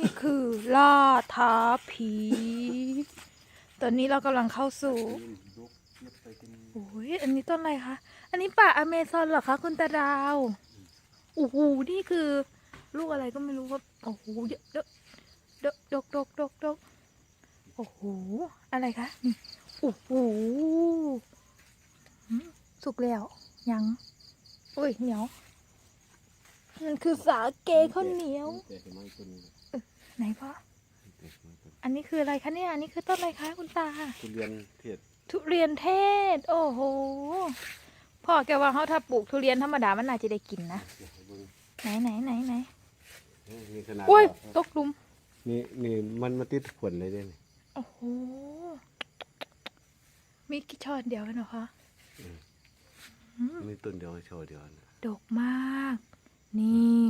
นี่คือล่าท้าผี ตอนนี้เรากำลังเข้าสู่โอ้ยอันนี้ต้นอะไรคะ อันนี้ป่าอเมซอนเหรอคะคุณตาดาวโอ้โหนี่คือ ลูกอะไรก็ไม่รู้ครับโอ้โหเยอะเยอะดกดกดกดกดกโอ้โห อะไรคะนี่โอ้โหสุกแล้วยังอุ้ยเหนียวมันคือสาเกข้าวเหนียว ไมต้นนี้ไหนพ่อแต่ทำไมต้นอันนี้คืออะไรคะเนี่ย อันนี้คือต้นอะไรคะคุณตา ทุเรียนเทียดทุเรียนเทศ โอ้โห พ่อแกว่าเขาถ้าปลูกทุเรียนธรรมดามันน่าจะได้กินนะเดี๋ยวให้เบิ่งไหนไหนไหนไหนนี่ขนาดอุ้ยว่าตกหลุม นี่นี่มันมาติดผลเลยเด้นี่โอ้โห มีกี่ช้อนเดียวกันเหรอคะอืมนี่ต้นเดียวโชว์เดียวนะดกมาก นี่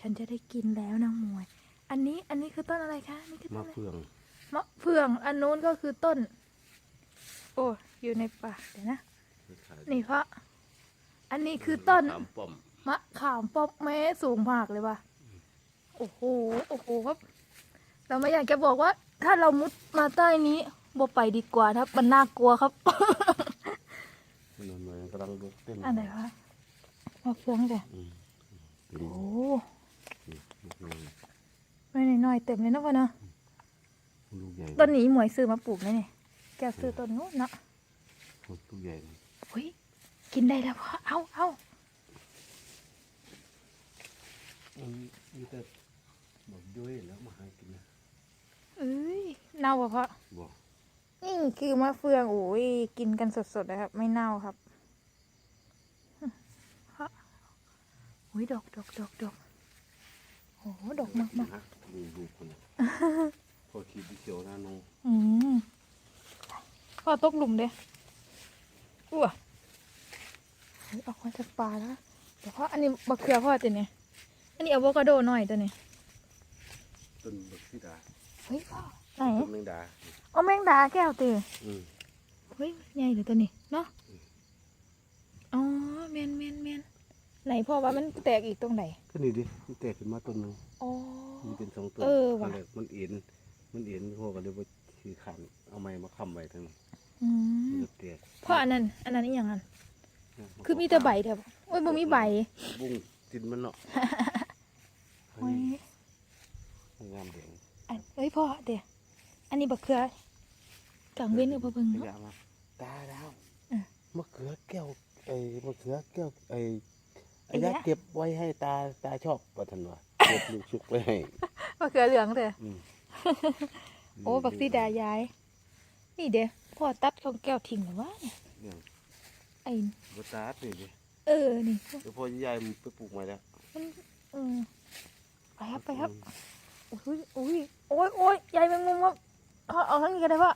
ฉันจะได้กินแล้วนางมวย อันนี้อันนี้คือต้นอะไรคะอันนี่คือต้มะนอะไรเฟืองมะเฟือง อันนู้นก็คือต้น โอ้อยู่ในป่าเดี๋ยวนะ นี่เพราะ อันนี้คือต้น สามป้อมมะขามป๊อบแม้สูงมากเลยว่ะ โอ้โห โอ้โหครับ เราไม่อยากจะบอกว่า ถ้าเรามุดมาใต้นี้บ่ไปดีกว่าครับมันน่ากลัวครับ มันนมันกำลังลุกเต้นอันไหนวะมะเฟืองเดี๋ยวอืมเป็นโอ้โหลูกน้อยไม่ น้อยๆเต็มเลยนะวะเนาะลูกใหญ่ต้นนี้หมวยซื้อมาปลูกเลยเนี่ยแกซื้อต้นนู้นเนาะลูกใหญ่เฮ้ยกินได้แล้วพ่อเอาเอามันมีแต่บอกย้อยแล้วมาหากินนะเอ้ยเน่าป่ะพ่อบอกนี่คือมะเฟืองโอ้ยกินกันสดๆนะครับ ไม่เน่าครับฮะโอ้ยดอกดอกดอกดอก โอ้โหดอกมากมากฮะดูดูคนน่ะพอขีดเขียวหน้าน้องๆอืมพ่อตกหลุมเด้อ้วเฮ้ยออกมาจากป่าแล้วเดี๋ยวพ่ออันนี้บักเขือพ่อตัวนี้อันนี้อะโวคาโดหน่อยตัวนี้ต้นบักซีดาเฮ้ยพ่อไหนต้นแมงดาเอาแมงดาแก้วเตออืมเฮ้ยใหญ่เลยตัวนี้เนาะอ๋อแมนแมนแมน ไหนพ่อว่ามันแตกอีกตรงไหนก็นี่ดิมันแตกขึ้นมาต้นหนึงอ๋อ มันเป็นสองต้นเออว่ะนแหละมันเอ็นมันเอ็นพวกกันเลยว่าคือขันเอาไม้มาค้ำไว้ทั้งอืมันมจะแตกเพราะอันนั้น อันนั้นอีหยังอันคือมีแต่ใบเถอะโอ้ยบ่มีใบบุ้งตินมันเนาะโอ้ยงามเด่งอันเอ้ยพ่อเดี๋ยวอันนี้บักเขือกลางเว้นกับพ่อเบิ่งพยาเนาะยามมาตาดาวอะ มะเขือแก้วไอ้มะเขือแก้วไอ้ ไอ้ยักษ์เก็บไว้ให้ตาตาชอบประทันว่าเก็บลูกชุกไว้ให้บักเขือเหลืองเถอะอืมโอ้บักซีดายาย นี่เด้พ่อตัดของแก้วทิ้งหรือวะเนี่ยเนี่ยไอ้บตาดนี่ดิเออนี่เดี๋ยวพ่อยายมันไปปลูกใหม่แล้วมันอืมไปครับไปครับโอ้ยโอ้ยโอ้ยโอ้ยใหญ่แมงมุมครับพ่อเอาทั้งนี้ก็ได้พ่อ